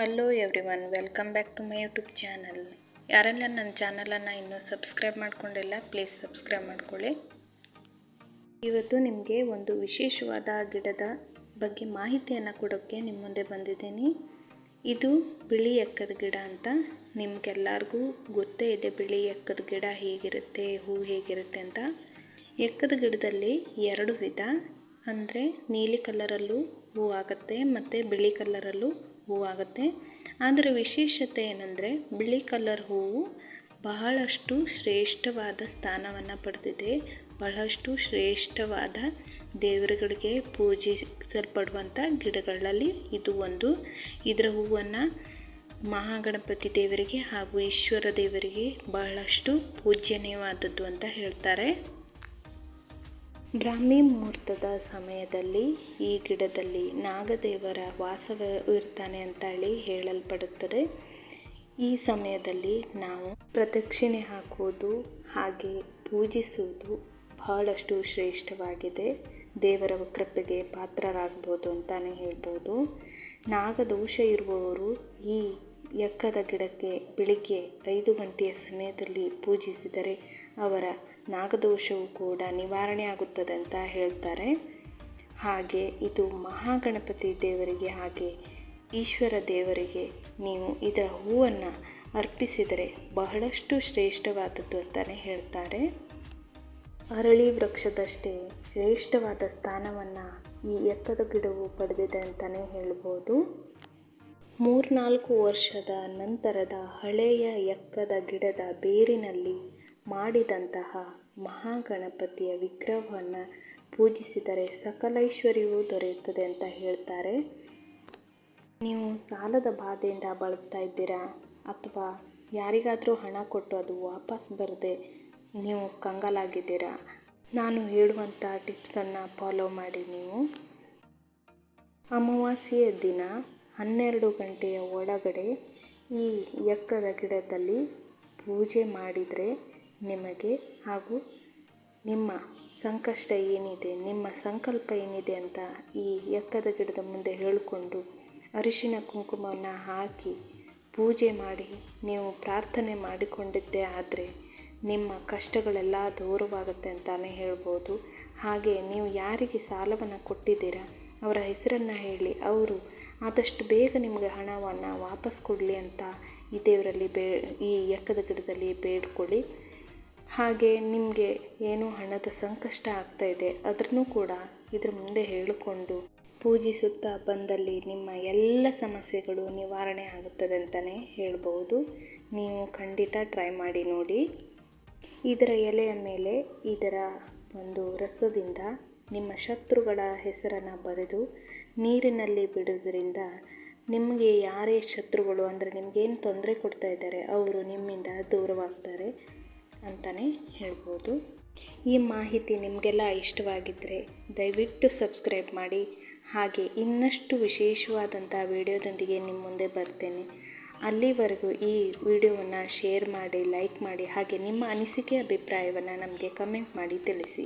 Hello everyone welcome back to my YouTube channel ಯಾರೆಲ್ಲ ನನ್ನ ಚಾನಲನ್ನು ಇನ್ನೂ ಸಬ್ಸ್ಕ್ರೈಬ್ ಮಾಡ್ಕೊಂಡಿಲ್ಲ ಪ್ಲೀಸ್ ಸಬ್ಸ್ಕ್ರೈಬ್ ಮಾಡ್ಕೊಳ್ಳಿ. ಇವತ್ತು ನಿಮಗೆ ಒಂದು ವಿಶೇಷವಾದ ಗಿಡದ ಬಗ್ಗೆ ಮಾಹಿತಿಯನ್ನು ಕೊಡೋಕ್ಕೆ ನಿಮ್ಮ ಮುಂದೆ ಬಂದಿದ್ದೀನಿ. ಇದು ಬಿಳಿ ಎಕ್ಕದ ಗಿಡ ಅಂತ ನಿಮಗೆಲ್ಲರಿಗೂ ಗೊತ್ತೇ ಇದೆ ಬಿಳಿ ಎಕ್ಕದ ಗಿಡ ಹೇಗಿರುತ್ತೆ, ಹೂ ಹೇಗಿರುತ್ತೆ ಅಂತ. ಎಕ್ಕದ ಗಿಡದಲ್ಲಿ ಎರಡು ವಿಧ, ಅಂದರೆ ನೀಲಿ ಕಲರಲ್ಲೂ ಹೂ ಆಗುತ್ತೆ, ಮತ್ತು ಬಿಳಿ ಕಲರಲ್ಲೂ ಹೂ ಆಗುತ್ತೆ ಆದರೆ ವಿಶೇಷತೆ ಏನಂದರೆ ಬಿಳಿ ಕಲರ್ ಹೂವು ಬಹಳಷ್ಟು ಶ್ರೇಷ್ಠವಾದ ಸ್ಥಾನವನ್ನು ಪಡೆದಿದೆ. ಬಹಳಷ್ಟು ಶ್ರೇಷ್ಠವಾದ ದೇವರುಗಳಿಗೆ ಪೂಜಿಸಲ್ಪಡುವಂಥ ಗಿಡಗಳಲ್ಲಿ ಇದು ಒಂದು. ಇದರ ಹೂವನ್ನು ಮಹಾಗಣಪತಿ ದೇವರಿಗೆ ಹಾಗೂ ಈಶ್ವರ ದೇವರಿಗೆ ಬಹಳಷ್ಟು ಪೂಜ್ಯನೀಯವಾದದ್ದು ಅಂತ ಹೇಳ್ತಾರೆ. ಬ್ರಾಹ್ಮಿ ಮುಹೂರ್ತದ ಸಮಯದಲ್ಲಿ ಈ ಗಿಡದಲ್ಲಿ ನಾಗದೇವರ ವಾಸವಿರ್ತಾನೆ ಅಂತ ಹೇಳಿ ಹೇಳಲ್ಪಡುತ್ತದೆ. ಈ ಸಮಯದಲ್ಲಿ ನಾವು ಪ್ರದಕ್ಷಿಣೆ ಹಾಕುವುದು ಹಾಗೆ ಪೂಜಿಸುವುದು ಬಹಳಷ್ಟು ಶ್ರೇಷ್ಠವಾಗಿದೆ. ದೇವರ ಕೃಪೆಗೆ ಪಾತ್ರರಾಗ್ಬೋದು ಅಂತಲೇ ಹೇಳ್ಬೋದು. ನಾಗದೋಷ ಇರುವವರು ಈ ಎಕ್ಕದ ಗಿಡಕ್ಕೆ ಬೆಳಿಗ್ಗೆ ಐದು ಗಂಟೆಯ ಸಮಯದಲ್ಲಿ ಪೂಜಿಸಿದರೆ ಅವರ ನಾಗದೋಷವು ಕೂಡ ನಿವಾರಣೆ ಆಗುತ್ತದೆ ಅಂತ ಹೇಳ್ತಾರೆ. ಹಾಗೆ ಇದು ಮಹಾಗಣಪತಿ ದೇವರಿಗೆ ಹಾಗೆ ಈಶ್ವರ ದೇವರಿಗೆ ನೀವು ಇದರ ಹೂವನ್ನು ಅರ್ಪಿಸಿದರೆ ಬಹಳಷ್ಟು ಶ್ರೇಷ್ಠವಾದದ್ದು ಅಂತಲೇ ಹೇಳ್ತಾರೆ. ಅರಳಿ ವೃಕ್ಷದಷ್ಟೇ ಶ್ರೇಷ್ಠವಾದ ಸ್ಥಾನವನ್ನು ಈ ಎಕ್ಕದ ಗಿಡವು ಪಡೆದಿದೆ ಅಂತಲೇ ಹೇಳ್ಬೋದು. ಮೂರ್ನಾಲ್ಕು ವರ್ಷದ ನಂತರದ ಹಳೆಯ ಎಕ್ಕದ ಗಿಡದ ಬೇರಿನಲ್ಲಿ ಮಾಡಿದಂತಹ ಮಹಾಗಣಪತಿಯ ವಿಗ್ರಹವನ್ನು ಪೂಜಿಸಿದರೆ ಸಕಲೈಶ್ವರ್ಯವೂ ದೊರೆಯುತ್ತದೆ ಅಂತ ಹೇಳ್ತಾರೆ. ನೀವು ಸಾಲದ ಬಾಧೆಯಿಂದ ಬಳಲ್ತಾ ಇದ್ದೀರಾ? ಅಥವಾ ಯಾರಿಗಾದರೂ ಹಣ ಕೊಟ್ಟು ಅದು ವಾಪಸ್ ಬರದೆ ನೀವು ಕಂಗಾಲಾಗಿದ್ದೀರಾ? ನಾನು ಹೇಳುವಂಥ ಟಿಪ್ಸನ್ನು ಫಾಲೋ ಮಾಡಿ ನೀವು. ಅಮಾವಾಸ್ಯೆಯ ದಿನ ಹನ್ನೆರಡು ಗಂಟೆಯ ಒಳಗಡೆ ಈ ಎಕ್ಕದ ಗಿಡದಲ್ಲಿ ಪೂಜೆ ಮಾಡಿದರೆ ನಿಮಗೆ ಹಾಗೂ ನಿಮ್ಮ ಸಂಕಷ್ಟ ಏನಿದೆ, ನಿಮ್ಮ ಸಂಕಲ್ಪ ಏನಿದೆ ಅಂತ ಈ ಎಕ್ಕದ ಗಿಡದ ಮುಂದೆ ಹೇಳಿಕೊಂಡು ಅರಿಶಿನ ಕುಂಕುಮವನ್ನು ಹಾಕಿ ಪೂಜೆ ಮಾಡಿ ನೀವು ಪ್ರಾರ್ಥನೆ ಮಾಡಿಕೊಂಡಿದ್ದೇ ಆದರೆ ನಿಮ್ಮ ಕಷ್ಟಗಳೆಲ್ಲ ದೂರವಾಗುತ್ತೆ ಅಂತಲೇ ಹೇಳ್ಬೋದು. ಹಾಗೆ ನೀವು ಯಾರಿಗೆ ಸಾಲವನ್ನು ಕೊಟ್ಟಿದ್ದೀರಾ, ಅವರ ಹೆಸರನ್ನು ಹೇಳಿ, ಅವರು ಆದಷ್ಟು ಬೇಗ ನಿಮಗೆ ಹಣವನ್ನು ವಾಪಸ್ ಕೊಡಲಿ ಅಂತ ಈ ದೇವರಲ್ಲಿ ಬೇ, ಈ ಎಕ್ಕದ ಗಿಡದಲ್ಲಿ ಬೇಡ್ಕೊಳ್ಳಿ. ಹಾಗೆ ನಿಮಗೆ ಏನು ಹಣದ ಸಂಕಷ್ಟ ಆಗ್ತಾ ಇದೆ ಅದನ್ನು ಕೂಡ ಇದ್ರ ಮುಂದೆ ಹೇಳಿಕೊಂಡು ಪೂಜಿಸುತ್ತಾ ಬಂದಲ್ಲಿ ನಿಮ್ಮ ಎಲ್ಲ ಸಮಸ್ಯೆಗಳು ನಿವಾರಣೆ ಆಗುತ್ತದೆ ಅಂತಲೇ ಹೇಳ್ಬೋದು ನೀವು ಖಂಡಿತ ಟ್ರೈ ಮಾಡಿ ನೋಡಿ. ಇದರ ಎಲೆಯ ಮೇಲೆ, ಇದರ ಒಂದು ರಸದಿಂದ ನಿಮ್ಮ ಶತ್ರುಗಳ ಹೆಸರನ್ನು ಬರೆದು ನೀರಿನಲ್ಲಿ ಬಿಡೋದ್ರಿಂದ ನಿಮಗೆ ಯಾರೇ ಶತ್ರುಗಳು ಅಂದರೆ ನಿಮಗೇನು ತೊಂದರೆ ಕೊಡ್ತಾ ಇದ್ದಾರೆ, ಅವರು ನಿಮ್ಮಿಂದ ದೂರವಾಗ್ತಾರೆ ಅಂತಲೇ ಹೇಳ್ಬೋದು. ಈ ಮಾಹಿತಿ ನಿಮಗೆಲ್ಲ ಇಷ್ಟವಾಗಿದ್ದರೆ ದಯವಿಟ್ಟು ಸಬ್ಸ್ಕ್ರೈಬ್ ಮಾಡಿ. ಹಾಗೆ ಇನ್ನಷ್ಟು ವಿಶೇಷವಾದಂಥ ವಿಡಿಯೋದೊಂದಿಗೆ ನಿಮ್ಮ ಮುಂದೆ ಬರ್ತೇನೆ. ಅಲ್ಲಿವರೆಗೂ ಈ ವಿಡಿಯೋವನ್ನು ಶೇರ್ ಮಾಡಿ, ಲೈಕ್ ಮಾಡಿ, ಹಾಗೆ ನಿಮ್ಮ ಅನಿಸಿಕೆ, ಅಭಿಪ್ರಾಯವನ್ನು ನಮಗೆ ಕಮೆಂಟ್ ಮಾಡಿ ತಿಳಿಸಿ.